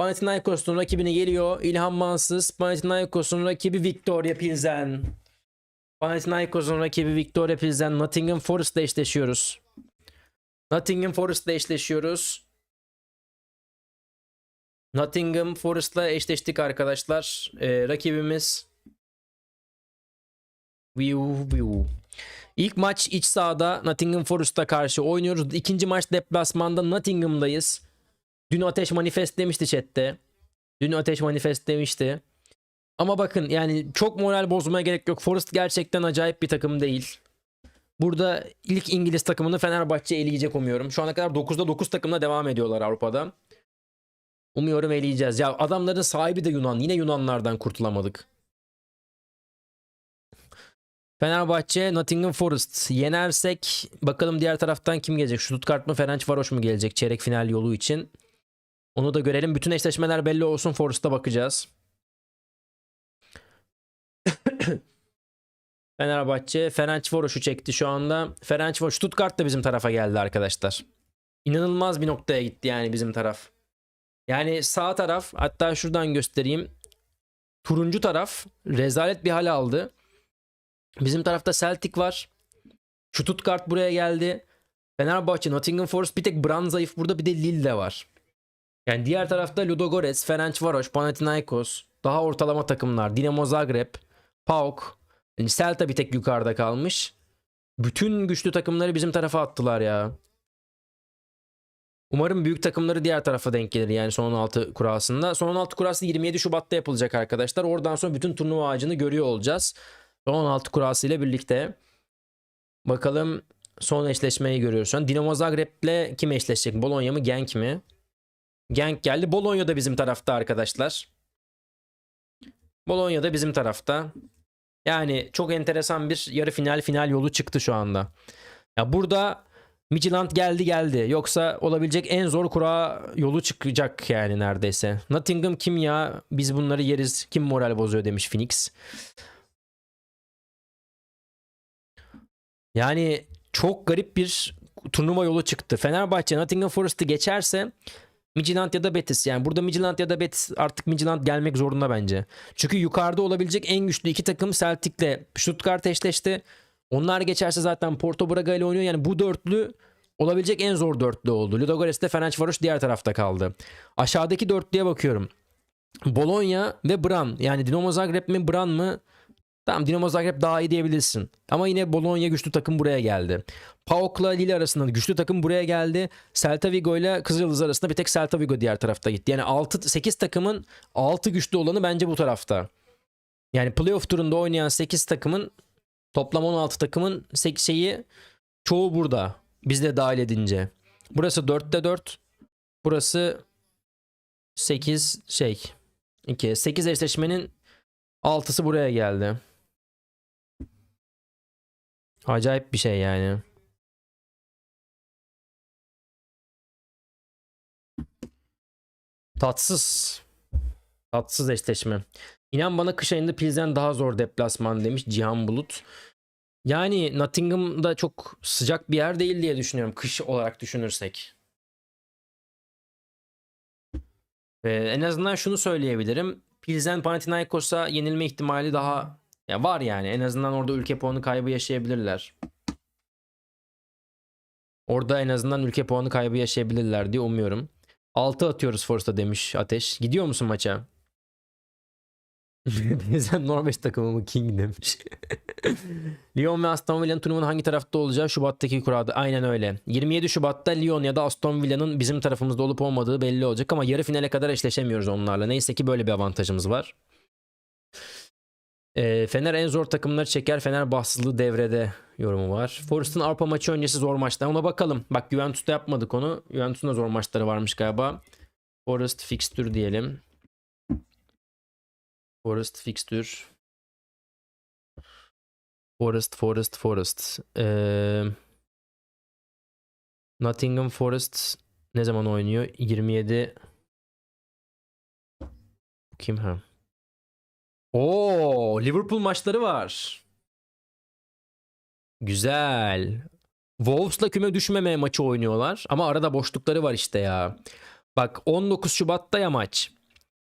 Panathinaikos'un rakibine geliyor. İlhan Mansız. Panathinaikos'un rakibi Victoria Pilsen. Panathinaikos'un rakibi Victoria Pilsen. Nottingham Forest'la eşleşiyoruz. Nottingham Forest'la eşleşiyoruz. Nottingham Forest'la eşleştik arkadaşlar. Ee, rakibimiz Viu Viu. İlk maç iç sahada Nottingham Forest'a karşı oynuyoruz. İkinci maç deplasmanda Nottingham'dayız. Dün Ateş manifest demişti chatte. Dün Ateş manifest demişti. Ama bakın yani çok moral bozmaya gerek yok. Forest gerçekten acayip bir takım değil. Burada ilk İngiliz takımını Fenerbahçe eleyecek umuyorum. Şu ana kadar 9'da 9 takımla devam ediyorlar Avrupa'da. Umuyorum eleyeceğiz. Ya adamların sahibi de Yunan. Yine Yunanlardan kurtulamadık. Fenerbahçe Nottingham Forest yenersek bakalım diğer taraftan kim gelecek? Stuttgart mı Ferencvaros mu gelecek çeyrek final yolu için? Onu da görelim. Bütün eşleşmeler belli olsun. Forest'a bakacağız. Fenerbahçe Ferencvaros'u çekti şu anda. Ferencvaros Stuttgart da bizim tarafa geldi arkadaşlar. İnanılmaz bir noktaya gitti yani bizim taraf. Yani sağ taraf hatta şuradan göstereyim. Turuncu taraf rezalet bir hal aldı. Bizim tarafta Celtic var. Stuttgart buraya geldi. Fenerbahçe, Nottingham Forest bir tek Brand zayıf burada bir de Lille var. Yani diğer tarafta Ludogorets, Ferencvaros, Panathinaikos, daha ortalama takımlar. Dinamo Zagreb, PAOK, yani Celta bir tek yukarıda kalmış. Bütün güçlü takımları bizim tarafa attılar ya. Umarım büyük takımları diğer tarafa denk gelir yani son 16 kurasında. Son 16 kurası 27 Şubat'ta yapılacak arkadaşlar. Oradan sonra bütün turnuva ağacını görüyor olacağız. Son 16 kurası ile birlikte. Bakalım son eşleşmeyi görüyoruz şu. Dinamo Zagreb'le kim eşleşecek? Bologna mı Genk mi? Genk geldi. Bologna da bizim tarafta arkadaşlar. Bologna da bizim tarafta. Yani çok enteresan bir yarı final final yolu çıktı şu anda. Ya burada Midtjylland geldi geldi. Yoksa olabilecek en zor kura yolu çıkacak yani neredeyse. Nottingham kim ya? Biz bunları yeriz. Kim moral bozuyor demiş Phoenix. Yani çok garip bir turnuva yolu çıktı. Fenerbahçe Nottingham Forest'ı geçerse Midtjylland ya da Betis yani burada Midtjylland ya da Betis artık Midtjylland gelmek zorunda bence. Çünkü yukarıda olabilecek en güçlü iki takım Celtic'le Stuttgart eşleşti. Onlar geçerse zaten Porto Braga ile oynuyor. Yani bu dörtlü olabilecek en zor dörtlü oldu. Ludogorets de Ferencvaros diğer tarafta kaldı. Aşağıdaki dörtlüye bakıyorum. Bologna ve Bran. Yani Dinamo Zagreb mi Bran mı? Tamam Dinamo Zagreb daha iyi diyebilirsin. Ama yine Bologna güçlü takım buraya geldi. PAOK'la Lille arasında güçlü takım buraya geldi. Celta Vigo ile Kızıldız arasında bir tek Celta Vigo diğer tarafta gitti. Yani 6 8 takımın 6 güçlü olanı bence bu tarafta. Yani playoff turunda oynayan 8 takımın toplam 16 takımın sek- şeyi çoğu burada. Biz de dahil edince. Burası 4'te 4. Burası 8 şey 2 8 eşleşmenin 6'sı buraya geldi. Acayip bir şey yani. Tatsız. Tatsız eşleşme. İnan bana kış ayında Pilsen daha zor deplasman demiş Cihan Bulut. Yani Nottingham da çok sıcak bir yer değil diye düşünüyorum kış olarak düşünürsek. Ve en azından şunu söyleyebilirim. Pilsen Panathinaikos'a yenilme ihtimali daha ya var yani. En azından orada ülke puanı kaybı yaşayabilirler. Orada en azından ülke puanı kaybı yaşayabilirler diye umuyorum. 6 atıyoruz Force'da demiş Ateş. Gidiyor musun maça? Pilsen Norveç takımı mı King demiş. Lyon ve Aston Villa'nın turnuvanın hangi tarafta olacağı Şubat'taki kurada. Aynen öyle. 27 Şubat'ta Lyon ya da Aston Villa'nın bizim tarafımızda olup olmadığı belli olacak ama yarı finale kadar eşleşemiyoruz onlarla. Neyse ki böyle bir avantajımız var. E, Fener en zor takımları çeker. Fener bahtsızlığı devrede yorumu var. Forest'ın Avrupa maçı öncesi zor maçlar. Ona bakalım. Bak Juventus'ta yapmadık onu. Juventus'un da zor maçları varmış galiba. Forest fixture diyelim. Forest fixture. Forest, Forest, Forest. Ee, Nottingham Forest ne zaman oynuyor? 27 kim ha? Oo, Liverpool maçları var. Güzel. Wolves'la küme düşmemeye maçı oynuyorlar ama arada boşlukları var işte ya. Bak 19 Şubat'ta ya maç.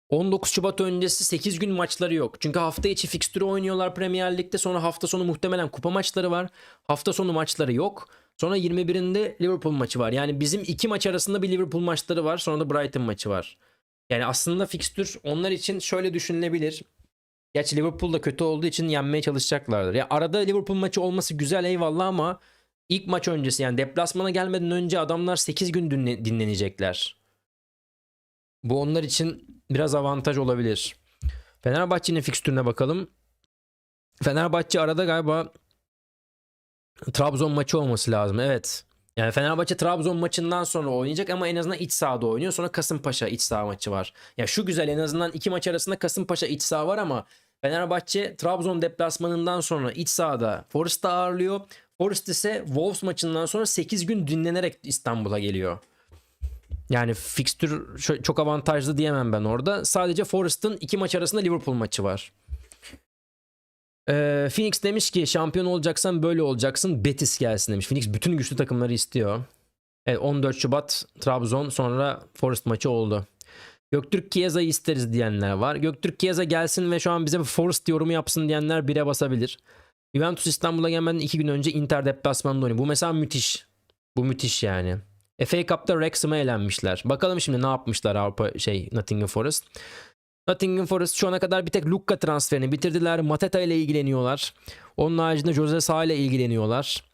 19 Şubat öncesi 8 gün maçları yok. Çünkü hafta içi fikstürü oynuyorlar Premier Lig'de. Sonra hafta sonu muhtemelen kupa maçları var. Hafta sonu maçları yok. Sonra 21'inde Liverpool maçı var. Yani bizim iki maç arasında bir Liverpool maçları var. Sonra da Brighton maçı var. Yani aslında fikstür onlar için şöyle düşünülebilir. Gerçi Liverpool da kötü olduğu için yenmeye çalışacaklardır. Ya arada Liverpool maçı olması güzel eyvallah ama ilk maç öncesi yani deplasmana gelmeden önce adamlar 8 gün dinle- dinlenecekler. Bu onlar için biraz avantaj olabilir. Fenerbahçe'nin fikstürüne bakalım. Fenerbahçe arada galiba Trabzon maçı olması lazım. Evet. Yani Fenerbahçe Trabzon maçından sonra oynayacak ama en azından iç sahada oynuyor. Sonra Kasımpaşa iç saha maçı var. Ya şu güzel en azından iki maç arasında Kasımpaşa iç saha var ama Fenerbahçe Trabzon deplasmanından sonra iç sahada Forest'ı ağırlıyor. Forest ise Wolves maçından sonra 8 gün dinlenerek İstanbul'a geliyor. Yani fikstür çok avantajlı diyemem ben orada. Sadece Forest'ın iki maç arasında Liverpool maçı var. Ee, Phoenix demiş ki şampiyon olacaksan böyle olacaksın. Betis gelsin demiş. Phoenix bütün güçlü takımları istiyor. Evet 14 Şubat Trabzon sonra Forest maçı oldu. Göktürk Chiesa'yı isteriz diyenler var. Göktürk Chiesa gelsin ve şu an bize Forest yorumu yapsın diyenler bire basabilir. Juventus İstanbul'a gelmeden iki gün önce Inter deplasmanında oynuyor. Bu mesela müthiş. Bu müthiş yani. FA Cup'ta Wrexham'a elenmişler. Bakalım şimdi ne yapmışlar Avrupa şey Nottingham Forest. Nottingham Forest şu ana kadar bir tek Luka transferini bitirdiler. Mateta ile ilgileniyorlar. Onun haricinde Jose Sa ile ilgileniyorlar.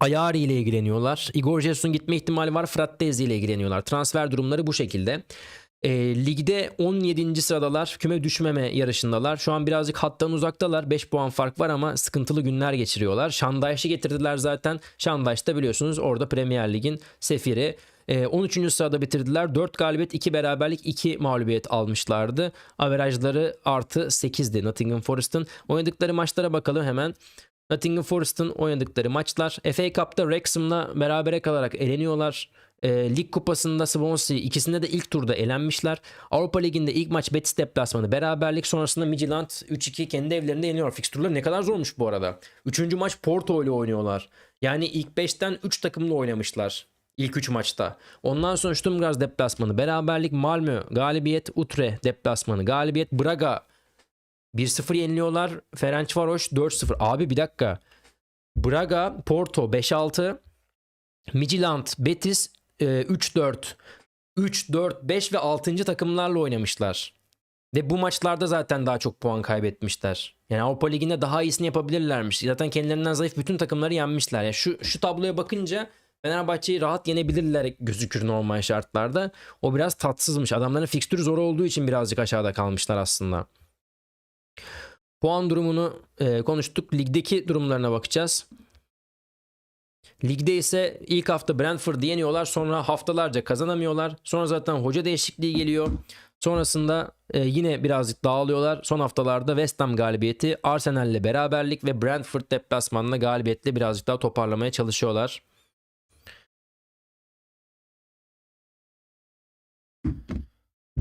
Ayari ile ilgileniyorlar. Igor Jesus'un gitme ihtimali var. Frattesi ile ilgileniyorlar. Transfer durumları bu şekilde. E, ligde 17. sıradalar. Küme düşmeme yarışındalar. Şu an birazcık hattan uzaktalar. 5 puan fark var ama sıkıntılı günler geçiriyorlar. Şandayş'ı getirdiler zaten. Şandayş da biliyorsunuz orada Premier Lig'in sefiri. E, 13. sırada bitirdiler. 4 galibiyet, 2 beraberlik, 2 mağlubiyet almışlardı. Averajları artı 8'di Nottingham Forest'ın. Oynadıkları maçlara bakalım hemen. Nottingham Forest'ın oynadıkları maçlar. FA Cup'ta Wrexham'la berabere kalarak eleniyorlar. E, Lig kupasında Swansea ikisinde de ilk turda elenmişler. Avrupa Ligi'nde ilk maç Betis deplasmanı beraberlik sonrasında Midtjylland 3-2 kendi evlerinde yeniyor. Fikstürler ne kadar zormuş bu arada. Üçüncü maç Porto ile oynuyorlar. Yani ilk 5'ten 3 takımla oynamışlar. İlk 3 maçta. Ondan sonra Stuttgart deplasmanı beraberlik Malmö galibiyet Utrecht deplasmanı galibiyet Braga 1-0 yeniliyorlar. Ferencvaros 4-0. Abi bir dakika. Braga, Porto 5-6. Midtjylland, Betis e, 3-4. 3, 4, 5 ve 6. takımlarla oynamışlar. Ve bu maçlarda zaten daha çok puan kaybetmişler. Yani Avrupa Ligi'nde daha iyisini yapabilirlermiş. Zaten kendilerinden zayıf bütün takımları yenmişler. Yani şu şu tabloya bakınca Fenerbahçe'yi rahat yenebilirler gözükür normal şartlarda. O biraz tatsızmış. Adamların fikstürü zor olduğu için birazcık aşağıda kalmışlar aslında. Puan durumunu e, konuştuk. Ligdeki durumlarına bakacağız. Ligde ise ilk hafta Brentford'u yeniyorlar. Sonra haftalarca kazanamıyorlar. Sonra zaten hoca değişikliği geliyor. Sonrasında e, yine birazcık dağılıyorlar. Son haftalarda West Ham galibiyeti, Arsenal'le beraberlik ve Brentford deplasmanla galibiyetle birazcık daha toparlamaya çalışıyorlar.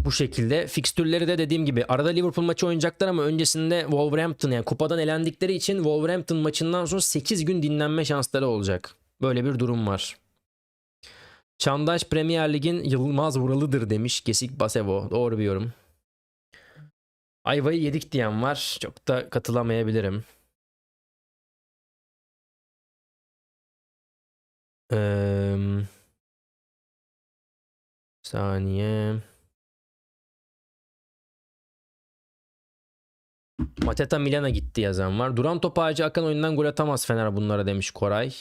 Bu şekilde fikstürleri de dediğim gibi arada Liverpool maçı oynayacaklar ama öncesinde Wolverhampton yani kupadan elendikleri için Wolverhampton maçından sonra 8 gün dinlenme şansları olacak. Böyle bir durum var. Çandaş Premier Lig'in Yılmaz Vuralı'dır demiş Kesik Basevo. Doğru bir yorum. Ayvayı yedik diyen var. Çok da katılamayabilirim. Eee saniye. Mateta Milan'a gitti yazan var. Duran top ağacı akan oyundan gol atamaz Fener bunlara demiş Koray.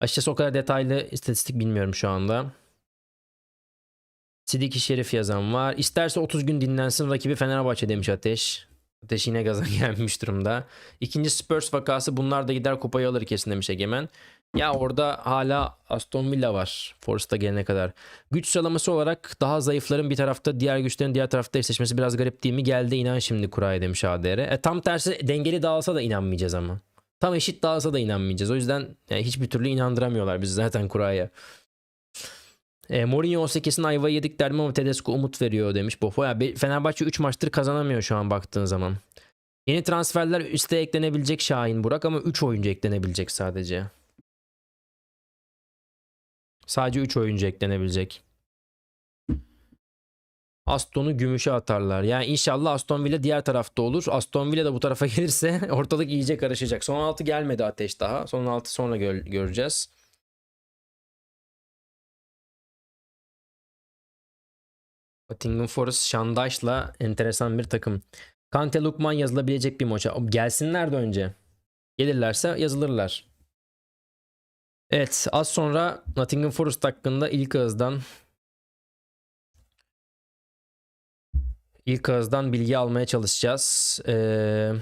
Açıkçası o kadar detaylı istatistik bilmiyorum şu anda. Sidiki Şerif yazan var. İsterse 30 gün dinlensin rakibi Fenerbahçe demiş Ateş. Ateş yine gaza gelmiş durumda. İkinci Spurs vakası bunlar da gider kupayı alır kesin demiş Egemen. Ya orada hala Aston Villa var Forest'a gelene kadar. Güç sıralaması olarak daha zayıfların bir tarafta diğer güçlerin diğer tarafta eşleşmesi biraz garip değil mi? Geldi inan şimdi kuraya demiş ADR. E, tam tersi dengeli dağılsa da inanmayacağız ama. Tam eşit dağılsa da inanmayacağız. O yüzden yani hiçbir türlü inandıramıyorlar bizi zaten kuraya. E, Mourinho olsa kesin ayvayı yedik derdim ama Tedesco umut veriyor demiş Bofo. Ya, Fenerbahçe 3 maçtır kazanamıyor şu an baktığın zaman. Yeni transferler üste eklenebilecek Şahin Burak ama 3 oyuncu eklenebilecek sadece. Sadece 3 oyuncu eklenebilecek. Aston'u gümüşe atarlar. Yani inşallah Aston Villa diğer tarafta olur. Aston Villa da bu tarafa gelirse ortalık iyice karışacak. Son 6 gelmedi ateş daha. Son 6 sonra gö- göreceğiz. Nottingham Forest Şandaş'la enteresan bir takım. Kante Lukman yazılabilecek bir maça. Gelsinler de önce. Gelirlerse yazılırlar. Evet az sonra Nottingham Forest hakkında ilk ağızdan ilk ağızdan bilgi almaya çalışacağız. Ee,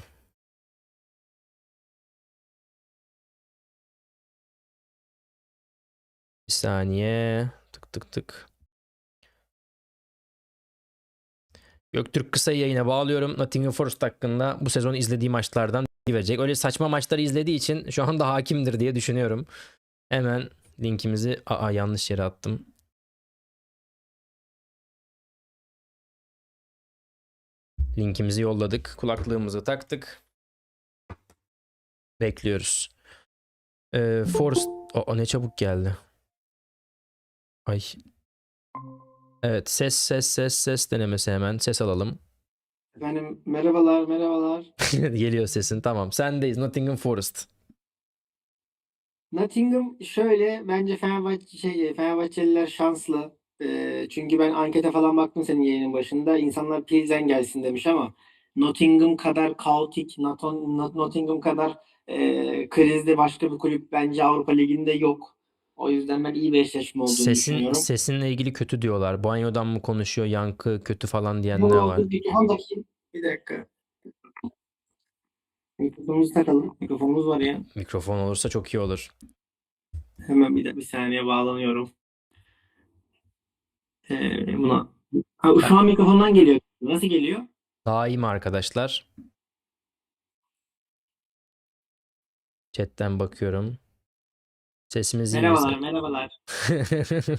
bir saniye. Tık tık tık. Göktürk kısa yayına bağlıyorum. Nottingham Forest hakkında bu sezon izlediği maçlardan verecek. Öyle saçma maçları izlediği için şu anda hakimdir diye düşünüyorum. Hemen linkimizi aa yanlış yere attım. Linkimizi yolladık. Kulaklığımızı taktık. Bekliyoruz. Ee, Forest o ne çabuk geldi. Ay. Evet ses ses ses ses denemesi hemen. Ses alalım. Efendim merhabalar merhabalar. Geliyor sesin. Tamam. Sendeyiz. Nottingham Forest. Nottingham şöyle bence Fenerbahçe şey Fenerbahçeliler şanslı. Ee, çünkü ben ankete falan baktım senin yayının başında. İnsanlar Pilsen gelsin demiş ama Nottingham kadar kaotik, Nottingham kadar e, krizde başka bir kulüp bence Avrupa Ligi'nde yok. O yüzden ben iyi bir eşleşme olduğunu Sesin düşünüyorum. sesinle ilgili kötü diyorlar. Banyodan mı konuşuyor? Yankı kötü falan diyenler var. Bir dakika. Mikrofonumuzu takalım. Mikrofonumuz var ya. Mikrofon olursa çok iyi olur. Hemen bir de bir saniye bağlanıyorum. Ee, buna. Ha, şu an mikrofondan geliyor. Nasıl geliyor? Daha iyi mi arkadaşlar? Chatten bakıyorum. Sesimiz iyi mi? Merhabalar, merhabalar.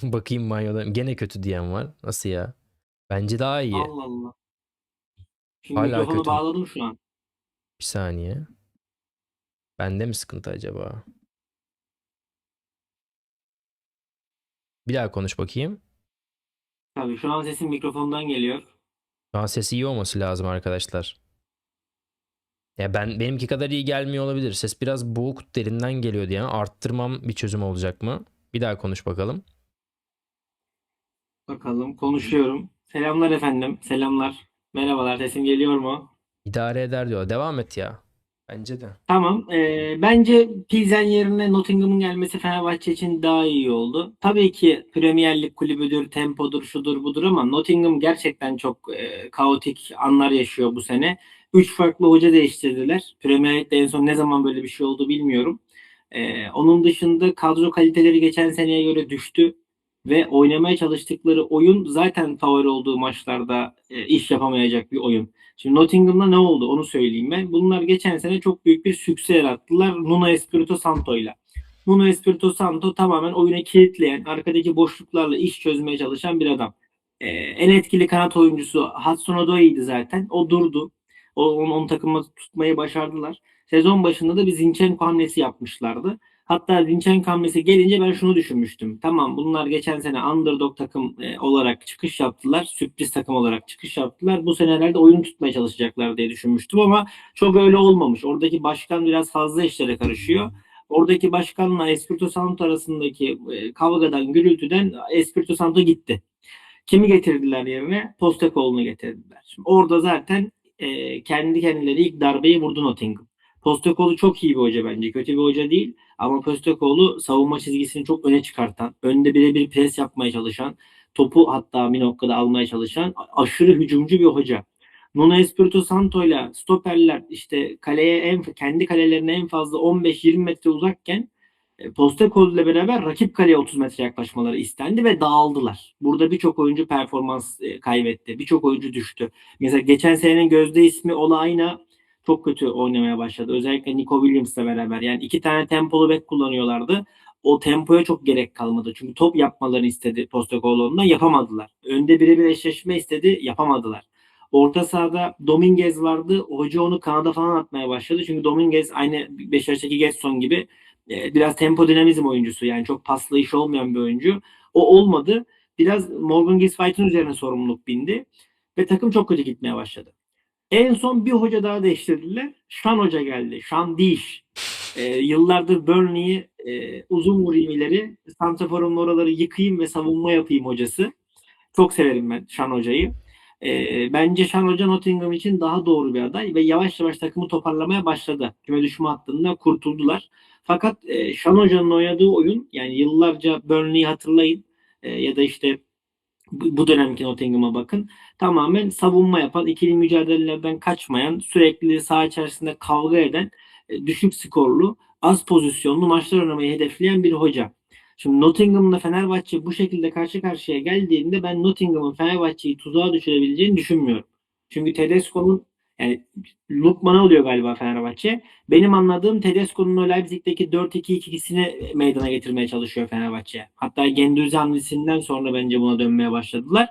Bakayım banyoda. Gene kötü diyen var. Nasıl ya? Bence daha iyi. Allah Allah. Şimdi Hala mikrofonu kötü. bağladım şu an. Bir saniye. Bende mi sıkıntı acaba? Bir daha konuş bakayım. Tabii şu an sesim mikrofondan geliyor. Şu an sesi iyi olması lazım arkadaşlar. Ya ben benimki kadar iyi gelmiyor olabilir. Ses biraz boğuk derinden geliyor diye. Arttırmam bir çözüm olacak mı? Bir daha konuş bakalım. Bakalım konuşuyorum. Selamlar efendim. Selamlar. Merhabalar. Sesim geliyor mu? İdare eder diyor. Devam et ya. Bence de. Tamam. Ee, bence Pilsen yerine Nottingham'ın gelmesi Fenerbahçe için daha iyi oldu. Tabii ki Premier Lig kulübüdür, tempodur, şudur budur ama Nottingham gerçekten çok e, kaotik anlar yaşıyor bu sene. Üç farklı hoca değiştirdiler. Premier Lig'de en son ne zaman böyle bir şey oldu bilmiyorum. Ee, onun dışında kadro kaliteleri geçen seneye göre düştü ve oynamaya çalıştıkları oyun zaten favori olduğu maçlarda e, iş yapamayacak bir oyun. Şimdi Nottingham'da ne oldu onu söyleyeyim ben. Bunlar geçen sene çok büyük bir sükse yarattılar Nuno Espirito Santo'yla. Nuno Espirito Santo tamamen oyuna kilitleyen, arkadaki boşluklarla iş çözmeye çalışan bir adam. Ee, en etkili kanat oyuncusu Hudson Odoi'ydi zaten. O durdu. O, onu, onu takıma tutmayı başardılar. Sezon başında da bir Zinchenko hamlesi yapmışlardı. Hatta Zinchenko hamlesi gelince ben şunu düşünmüştüm. Tamam bunlar geçen sene underdog takım e, olarak çıkış yaptılar. Sürpriz takım olarak çıkış yaptılar. Bu sene herhalde oyun tutmaya çalışacaklar diye düşünmüştüm ama çok öyle olmamış. Oradaki başkan biraz fazla işlere karışıyor. Oradaki başkanla Espirito Santo arasındaki e, kavgadan, gürültüden Espirito Santo gitti. Kimi getirdiler yerine? Postecoglou'nu getirdiler. Şimdi orada zaten e, kendi kendileri ilk darbeyi vurdu Nottingham. Postecoglou çok iyi bir hoca bence. Kötü bir hoca değil. Ama Postecoglou savunma çizgisini çok öne çıkartan, önde birebir pres yapmaya çalışan, topu hatta bir noktada almaya çalışan aşırı hücumcu bir hoca. Nuno Espirito Santo ile stoperler işte kaleye en kendi kalelerine en fazla 15-20 metre uzakken e, Postecoglou ile beraber rakip kaleye 30 metre yaklaşmaları istendi ve dağıldılar. Burada birçok oyuncu performans e, kaybetti. Birçok oyuncu düştü. Mesela geçen senenin gözde ismi Ola Ayna çok kötü oynamaya başladı. Özellikle Nico Williams'la beraber. Yani iki tane tempolu bek kullanıyorlardı. O tempoya çok gerek kalmadı. Çünkü top yapmalarını istedi Postecoglou'ndan yapamadılar. Önde birebir eşleşme istedi yapamadılar. Orta sahada Dominguez vardı. Hoca onu kanada falan atmaya başladı. Çünkü Dominguez aynı Beşiktaş'taki Getson gibi e, biraz tempo dinamizm oyuncusu. Yani çok paslı iş olmayan bir oyuncu. O olmadı. biraz Morgan Gibbs White'ın üzerine sorumluluk bindi ve takım çok kötü gitmeye başladı. En son bir hoca daha değiştirdiler. Şan Hoca geldi. Şan Diş. Ee, yıllardır Burnley'i e, uzun vurayım ileri. Santrafor'un oraları yıkayım ve savunma yapayım hocası. Çok severim ben Şan Hoca'yı. Ee, bence Şan Hoca Nottingham için daha doğru bir aday ve yavaş yavaş takımı toparlamaya başladı. Küme düşme hattında kurtuldular. Fakat e, Şan Hoca'nın oynadığı oyun yani yıllarca Burnley'i hatırlayın e, ya da işte bu, dönemki Nottingham'a bakın. Tamamen savunma yapan, ikili mücadelelerden kaçmayan, sürekli saha içerisinde kavga eden, e, düşük skorlu, az pozisyonlu maçlar oynamayı hedefleyen bir hoca. Şimdi Nottingham'la Fenerbahçe bu şekilde karşı karşıya geldiğinde ben Nottingham'ın Fenerbahçe'yi tuzağa düşürebileceğini düşünmüyorum. Çünkü Tedesco'nun yani Lukman'a oluyor galiba Fenerbahçe. Benim anladığım Tedesco'nun o Leipzig'teki 4-2-2'sini meydana getirmeye çalışıyor Fenerbahçe. Hatta Gendüzi hamlesinden sonra bence buna dönmeye başladılar.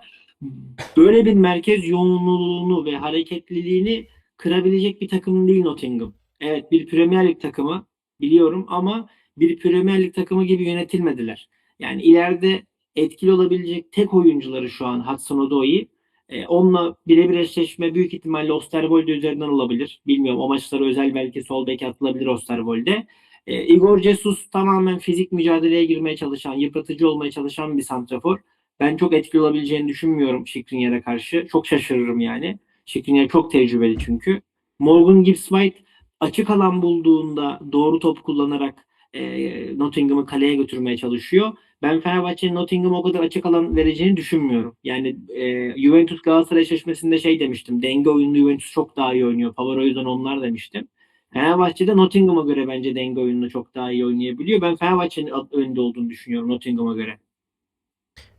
Böyle bir merkez yoğunluğunu ve hareketliliğini kırabilecek bir takım değil Nottingham. Evet bir Premier Lig takımı biliyorum ama bir Premier Lig takımı gibi yönetilmediler. Yani ileride etkili olabilecek tek oyuncuları şu an Hudson-Odoi. E, onunla birebir eşleşme büyük ihtimalle Osterwolde üzerinden olabilir. Bilmiyorum o maçlara özel belki sol beke atılabilir Osterwolde. E, Igor Jesus tamamen fizik mücadeleye girmeye çalışan, yıpratıcı olmaya çalışan bir santrafor. Ben çok etkili olabileceğini düşünmüyorum Skriniar'a karşı. Çok şaşırırım yani. Skriniar çok tecrübeli çünkü. Morgan Gibbs White açık alan bulduğunda doğru top kullanarak e, Nottingham'ı kaleye götürmeye çalışıyor. Ben Fenerbahçe'nin Nottingham'a o kadar açık alan vereceğini düşünmüyorum. Yani e, Juventus Galatasaray eşleşmesinde şey demiştim. Denge oyununda Juventus çok daha iyi oynuyor. Favori o yüzden onlar demiştim. Fenerbahçe'de Nottingham'a göre bence denge oyununda çok daha iyi oynayabiliyor. Ben Fenerbahçe'nin önde olduğunu düşünüyorum Nottingham'a göre.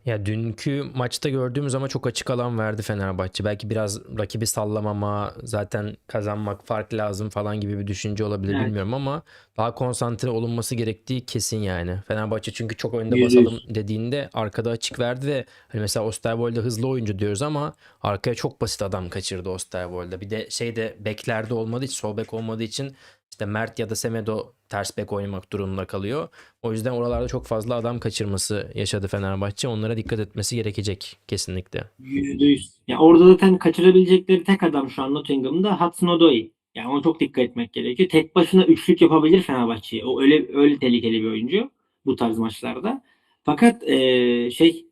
Ya dünkü maçta gördüğümüz ama çok açık alan verdi Fenerbahçe. Belki biraz rakibi sallamama, zaten kazanmak, fark lazım falan gibi bir düşünce olabilir Evet. bilmiyorum ama daha konsantre olunması gerektiği kesin yani. Fenerbahçe çünkü çok önde basalım dediğinde arkada açık verdi ve hani mesela Osterwolde hızlı oyuncu diyoruz ama arkaya çok basit adam kaçırdı Osterwolde. Bir de şeyde beklerde olmadığı için, sol bek olmadığı için işte Mert ya da Semedo ters bek oynamak durumunda kalıyor. O yüzden oralarda çok fazla adam kaçırması yaşadı Fenerbahçe. Onlara dikkat etmesi gerekecek kesinlikle. Yüzde yüz. Ya orada zaten kaçırabilecekleri tek adam şu an Nottingham'da Hudson Odoi. Yani ona çok dikkat etmek gerekiyor. Tek başına üçlük yapabilir Fenerbahçe'ye. O öyle öyle tehlikeli bir oyuncu bu tarz maçlarda. Fakat eee, şey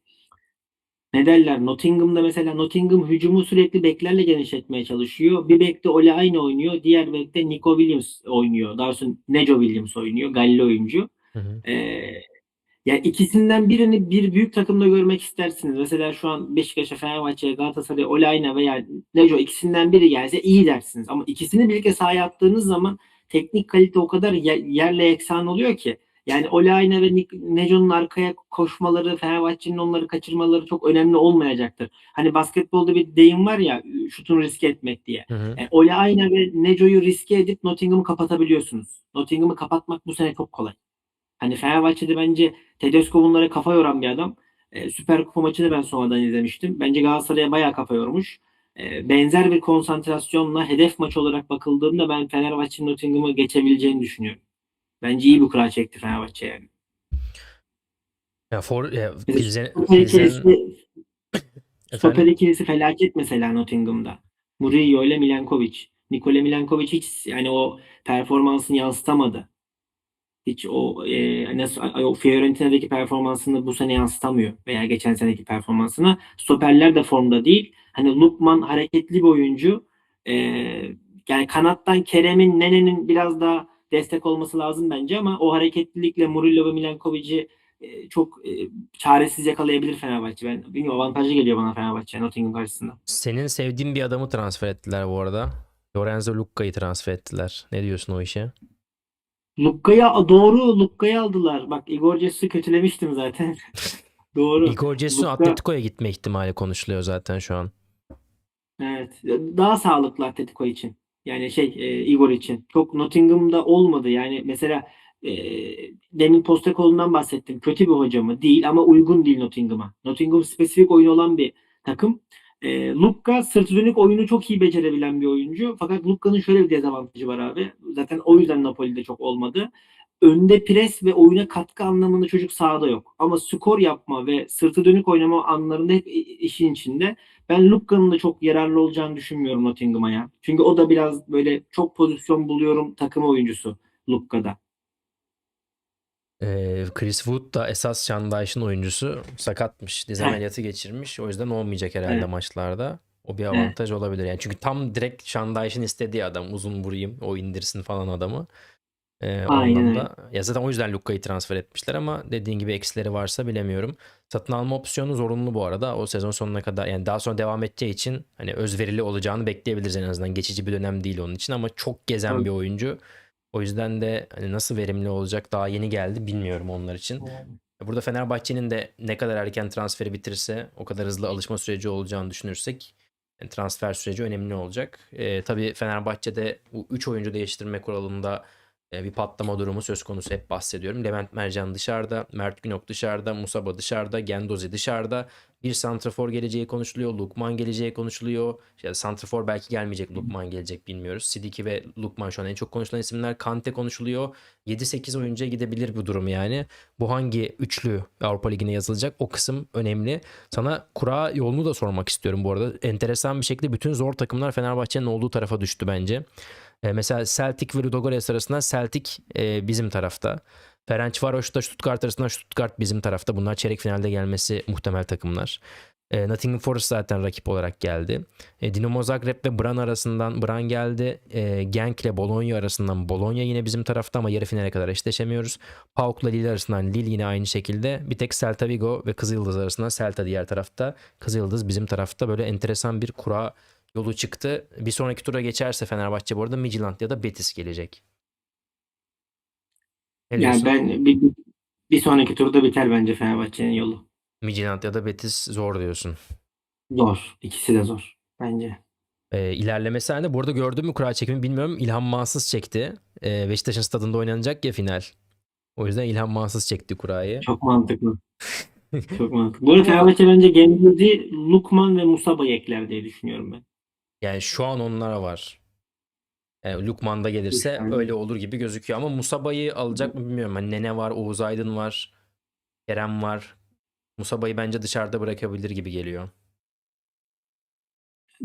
ne derler Nottingham'da mesela Nottingham hücumu sürekli beklerle genişletmeye çalışıyor. Bir bekte Ole aynı oynuyor. Diğer bekte Nico Williams oynuyor. Daha sonra Neco Williams oynuyor. Galli oyuncu. Hı hı. Ee, ya ikisinden birini bir büyük takımda görmek istersiniz. Mesela şu an Beşiktaş'a, Fenerbahçe'ye, Galatasaray'a, Olayna veya Neco ikisinden biri gelse iyi dersiniz. Ama ikisini birlikte sahaya attığınız zaman teknik kalite o kadar ye- yerle eksan oluyor ki. Yani Olayna ve Neco'nun arkaya koşmaları, Fenerbahçe'nin onları kaçırmaları çok önemli olmayacaktır. Hani basketbolda bir deyim var ya şutunu riske etmek diye. Hı hı. Yani Ole Ayna ve Neco'yu riske edip Nottingham'ı kapatabiliyorsunuz. Nottingham'ı kapatmak bu sene çok kolay. Hani Fenerbahçe'de bence Tedesco bunlara kafa yoran bir adam. Ee, Süper Kupa maçını ben sonradan izlemiştim. Bence Galatasaray'a bayağı kafa yormuş. Ee, benzer bir konsantrasyonla hedef maç olarak bakıldığında ben Fenerbahçe'nin Nottingham'ı geçebileceğini düşünüyorum. Bence iyi bir kura çekti Fenerbahçe yani. Ya for ya, Pilsen, Stoper ikilisi, Stoper efendim ikilisi felaket mesela Nottingham'da. Murillo ile Milenkovic. Nikola Milenkovic hiç yani o performansını yansıtamadı. Hiç o e, nasıl o Fiorentina'daki performansını bu sene yansıtamıyor veya geçen seneki performansını. Stoperler de formda değil. Hani Lukman hareketli bir oyuncu. E, yani kanattan Kerem'in, Nene'nin biraz daha destek olması lazım bence ama o hareketlilikle Murillo ve Milenkovic'i e, çok e, çaresiz yakalayabilir Fenerbahçe. Ben bilmiyorum avantajlı geliyor bana Fenerbahçe Nottingham karşısında. senin sevdiğin bir adamı transfer ettiler bu arada. Lorenzo Lucca'yı transfer ettiler. Ne diyorsun o işe? Lukka'ya doğru Lukka'yı aldılar. Bak Igor Jesus'u kötülemiştim zaten. doğru. Igor Jesus'un Lucca- Atletico'ya gitme ihtimali konuşuluyor zaten şu an. Evet. Daha sağlıklı Atletico için. Yani şey e, Igor için. Çok Nottingham'da olmadı. Yani mesela e, demin Postecoglou'ndan bahsettim. Kötü bir hoca mı? Değil ama uygun değil Nottingham'a. Nottingham spesifik oyun olan bir takım. E, Lucca sırt dönük oyunu çok iyi becerebilen bir oyuncu. Fakat Lucca'nın şöyle bir dezavantajı var abi. Zaten o yüzden Napoli'de çok olmadı. önde pres ve oyuna katkı anlamında çocuk sahada yok. Ama skor yapma ve sırtı dönük oynama anlarında hep işin içinde. Ben Lukka'nın da çok yararlı olacağını düşünmüyorum Nottingham'a ya. Çünkü o da biraz böyle çok pozisyon buluyorum takım oyuncusu Lukka'da. Ee, Chris Wood da esas Şandayş'ın oyuncusu sakatmış. Diz Evet. ameliyatı geçirmiş. O yüzden olmayacak herhalde Evet. maçlarda. O bir avantaj olabilir yani. Çünkü tam direkt Şandayş'ın istediği adam. Uzun vurayım, o indirsin falan adamı. O Aynen anlamda. Ya zaten o yüzden Lukka'yı transfer etmişler ama dediğin gibi eksileri varsa bilemiyorum. Satın alma opsiyonu zorunlu bu arada. O sezon sonuna kadar yani daha sonra devam edeceği için hani özverili olacağını bekleyebiliriz en azından. Geçici bir dönem değil onun için ama çok gezen Tabii. bir oyuncu. O yüzden de hani nasıl verimli olacak daha yeni geldi bilmiyorum onlar için. Burada Fenerbahçe'nin de ne kadar erken transferi bitirirse o kadar hızlı alışma süreci olacağını düşünürsek yani transfer süreci önemli olacak. Ee, tabii Fenerbahçe'de bu 3 oyuncu değiştirme kuralında e, bir patlama durumu söz konusu hep bahsediyorum. Levent Mercan dışarıda, Mert Günok dışarıda, Musaba dışarıda, Gendozi dışarıda. Bir santrafor geleceği konuşuluyor, Lukman geleceği konuşuluyor. Ya santrafor belki gelmeyecek, Lukman gelecek bilmiyoruz. Sidiki ve Lukman şu an en çok konuşulan isimler. Kante konuşuluyor. 7-8 oyuncuya gidebilir bu durum yani. Bu hangi üçlü Avrupa Ligi'ne yazılacak? O kısım önemli. Sana kura yolunu da sormak istiyorum bu arada. Enteresan bir şekilde bütün zor takımlar Fenerbahçe'nin olduğu tarafa düştü bence. E, mesela Celtic ve Ludogorets arasında Celtic e, bizim tarafta. Ferencvaros'ta Stuttgart arasında Stuttgart bizim tarafta. Bunlar çeyrek finalde gelmesi muhtemel takımlar. E, Nottingham Forest zaten rakip olarak geldi. E, Dinamo Zagreb ve Bran arasından Bran geldi. E, Genk ile Bologna arasından Bologna yine bizim tarafta ama yarı finale kadar eşleşemiyoruz. PAOK'la Lille arasından Lille yine aynı şekilde. Bir tek Celta Vigo ve Kızıldız arasından Celta diğer tarafta. Kızıldız bizim tarafta. Böyle enteresan bir kura yolu çıktı. Bir sonraki tura geçerse Fenerbahçe bu arada Midtjylland ya da Betis gelecek. Ne Yani diyorsun? ben bir, bir sonraki turda biter bence Fenerbahçe'nin yolu. Midtjylland ya da Betis zor diyorsun. Zor. İkisi de zor bence. Ee, ilerlemesi halinde bu arada gördün mü kura çekimi bilmiyorum. İlhan Mansız çekti. Ee, Beşiktaş'ın stadında oynanacak ya final. O yüzden İlhan Mansız çekti kurayı. Çok mantıklı. Çok mantıklı. Bu arada Fenerbahçe bence Gendozi, Lukman ve Musaba'yı ekler diye düşünüyorum ben. Yani şu an onlara var. Yani Lukman da gelirse Yani. öyle olur gibi gözüküyor. Ama Musaba'yı alacak mı bilmiyorum. Hani Nene var, Oğuz Aydın var, Kerem var. Musaba'yı bence dışarıda bırakabilir gibi geliyor.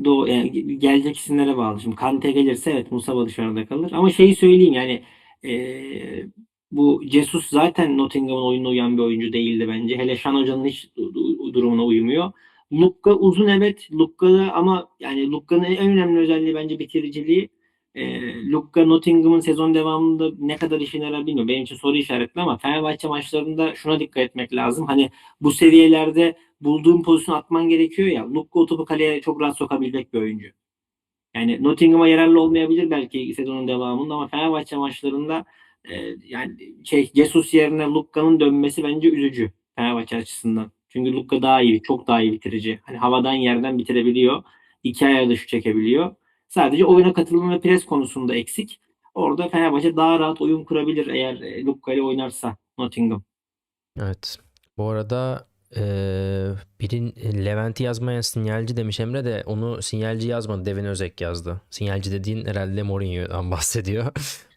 Doğu, yani gelecek isimlere bağlı. Şimdi Kante gelirse evet Musaba dışarıda kalır. Ama şeyi söyleyeyim yani eee, bu Jesus zaten Nottingham'ın oyununa uyan bir oyuncu değildi bence. Hele Şan Hoca'nın hiç du- du- durumuna uymuyor. Lukka uzun evet. Lukka'da ama yani Lukka'nın en önemli özelliği bence bitiriciliği. Eee Lukka Nottingham'ın sezon devamında ne kadar işine yarar bilmiyorum. Benim için soru işaretli ama Fenerbahçe maçlarında şuna dikkat etmek lazım. Hani bu seviyelerde bulduğun pozisyonu atman gerekiyor ya. Lukka o topu kaleye çok rahat sokabilecek bir oyuncu. Yani Nottingham'a yararlı olmayabilir belki sezonun devamında ama Fenerbahçe maçlarında e, yani şey Jesus yerine Lukka'nın dönmesi bence üzücü Fenerbahçe açısından. Çünkü Lukka daha iyi, çok daha iyi bitirici. Hani havadan yerden bitirebiliyor. İki ayağı da şut çekebiliyor. Sadece oyuna katılma ve pres konusunda eksik. Orada Fenerbahçe daha rahat oyun kurabilir eğer e, Lukka ile oynarsa Nottingham. Evet. Bu arada eee birin Levent'i yazmayan sinyalci demiş Emre de onu sinyalci yazmadı. Devin Özek yazdı. Sinyalci dediğin herhalde Mourinho'dan bahsediyor.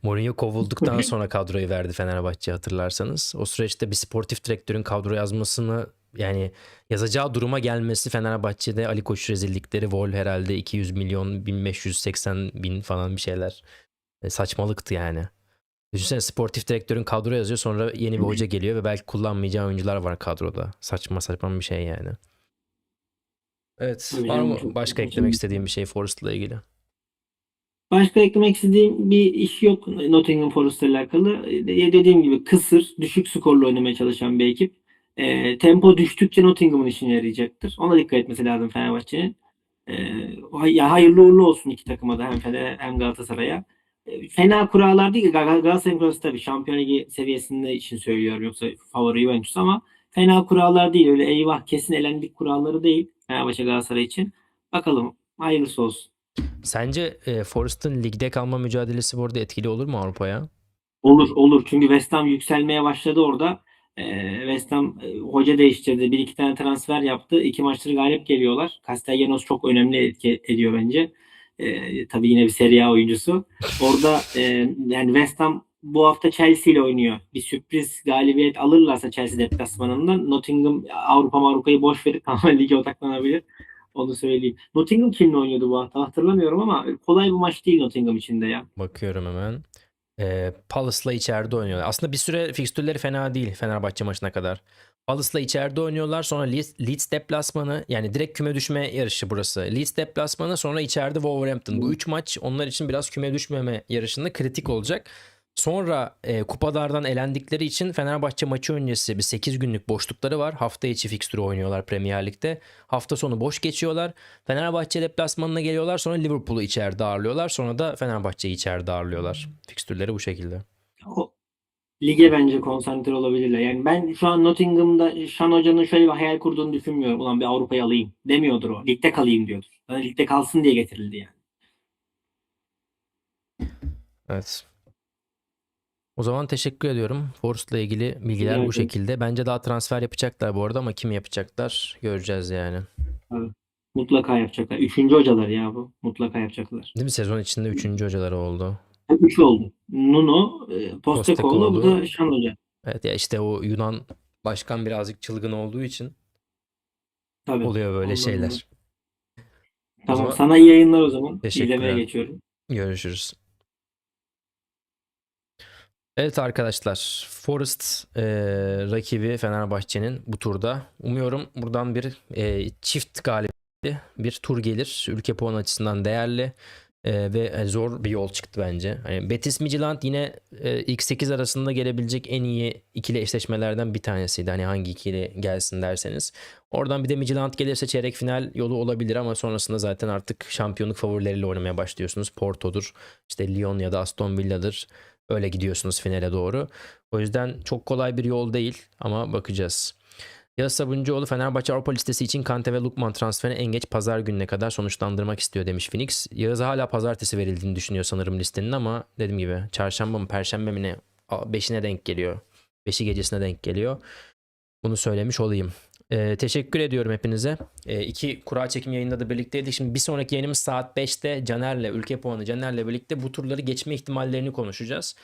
Mourinho kovulduktan sonra kadroyu verdi Fenerbahçe hatırlarsanız. O süreçte bir sportif direktörün kadro yazmasını yani yazacağı duruma gelmesi Fenerbahçe'de Ali Koç rezillikleri Vol herhalde 200 milyon 1580 bin falan bir şeyler. E, saçmalıktı yani. Düşünsene sportif direktörün kadro yazıyor sonra yeni bir hoca geliyor ve belki kullanmayacağı oyuncular var kadroda. Saçma saçma bir şey yani. Evet. Var mı başka eklemek istediğim bir şey Forrest'la ilgili? Başka eklemek istediğim bir iş yok Nottingham Forest'la alakalı. E, Dediğim gibi kısır, düşük skorla oynamaya çalışan bir ekip. E, tempo düştükçe Nottingham'ın işine yarayacaktır. Ona dikkat etmesi lazım Fenerbahçe'nin. E, ya hayırlı uğurlu olsun iki takıma da hem Fener hem Galatasaray'a. E, fena kurallar değil. Gal- Galatasaray'ın kurası tabii Şampiyon Ligi seviyesinde için söylüyorum. Yoksa favori Juventus ama fena kurallar değil. Öyle eyvah kesin elendik kuralları değil. Fenerbahçe Galatasaray için. Bakalım. Hayırlısı olsun. Sence e, Forrest'ın ligde kalma mücadelesi bu arada etkili olur mu Avrupa'ya? Olur olur çünkü West Ham yükselmeye başladı orada. Ee, West Ham e, hoca değiştirdi. Bir iki tane transfer yaptı. İki maçları galip geliyorlar. Castellanos çok önemli etki ediyor bence. Ee, tabii yine bir Serie A oyuncusu. Orada e, yani West Ham bu hafta Chelsea ile oynuyor. Bir sürpriz galibiyet alırlarsa Chelsea deplasmanında Nottingham Avrupa Avrupa'yı boş verip tamamen lige odaklanabilir. Onu söyleyeyim. Nottingham kimle oynuyordu bu hafta hatırlamıyorum ama kolay bir maç değil Nottingham için de ya. Bakıyorum hemen. Ee, Palace'la içeride oynuyorlar. Aslında bir süre fikstürleri fena değil Fenerbahçe maçına kadar. Palace'la içeride oynuyorlar. Sonra Leeds, Leeds deplasmanı yani direkt küme düşme yarışı burası. Leeds deplasmanı sonra içeride Wolverhampton. Bu üç maç onlar için biraz küme düşmeme yarışında kritik olacak. Sonra e, kupalardan elendikleri için Fenerbahçe maçı öncesi bir 8 günlük boşlukları var. Hafta içi fikstürü oynuyorlar Premier Lig'de. Hafta sonu boş geçiyorlar. Fenerbahçe deplasmanına geliyorlar. Sonra Liverpool'u içeride ağırlıyorlar. Sonra da Fenerbahçe'yi içeride ağırlıyorlar. Fikstürleri bu şekilde. O, lige bence konsantre olabilirler. Yani ben şu an Nottingham'da Şan Hoca'nın şöyle bir hayal kurduğunu düşünmüyorum. Ulan bir Avrupa'yı alayım demiyordur o. Ligde kalayım diyordur. Yani ligde kalsın diye getirildi yani. Evet. O zaman teşekkür ediyorum. Forest'la ilgili bilgiler Rica bu şekilde. Bence daha transfer yapacaklar bu arada ama kim yapacaklar göreceğiz yani. Mutlaka yapacaklar. Üçüncü hocalar ya bu. Mutlaka yapacaklar. Değil mi? Sezon içinde 3. hocaları oldu. Üç oldu. Nuno, e, Postecoglou, bu da Şan Hoca. Evet ya işte o Yunan başkan birazcık çılgın olduğu için Tabii. oluyor böyle Ondan şeyler. Tamam. zaman- Sana iyi yayınlar o zaman. Teşekkürler. İzlemeye geçiyorum. Görüşürüz. Evet arkadaşlar, Forest e, rakibi Fenerbahçe'nin bu turda. Umuyorum buradan bir e, çift galibiyetli bir tur gelir. Ülke puan açısından değerli e, ve zor bir yol çıktı bence. Hani Betis Midtjylland yine e, ilk 8 arasında gelebilecek en iyi ikili eşleşmelerden bir tanesiydi. Hani hangi ikili gelsin derseniz. Oradan bir de Midtjylland gelirse çeyrek final yolu olabilir ama sonrasında zaten artık şampiyonluk favorileriyle oynamaya başlıyorsunuz. Porto'dur, işte Lyon ya da Aston Villa'dır. Öyle gidiyorsunuz finale doğru. O yüzden çok kolay bir yol değil ama bakacağız. Yağız Sabuncuoğlu Fenerbahçe Avrupa listesi için Kante ve Lukman transferini en geç pazar gününe kadar sonuçlandırmak istiyor demiş Phoenix. Yağız hala pazartesi verildiğini düşünüyor sanırım listenin ama dediğim gibi çarşamba mı perşembe mi ne 5'ine denk geliyor. 5'i gecesine denk geliyor. Bunu söylemiş olayım. Ee, teşekkür ediyorum hepinize. Ee, iki kura çekim yayında da birlikteydik. Şimdi bir sonraki yayınımız saat 5'te Caner'le, Ülke Puanı Caner'le birlikte bu turları geçme ihtimallerini konuşacağız.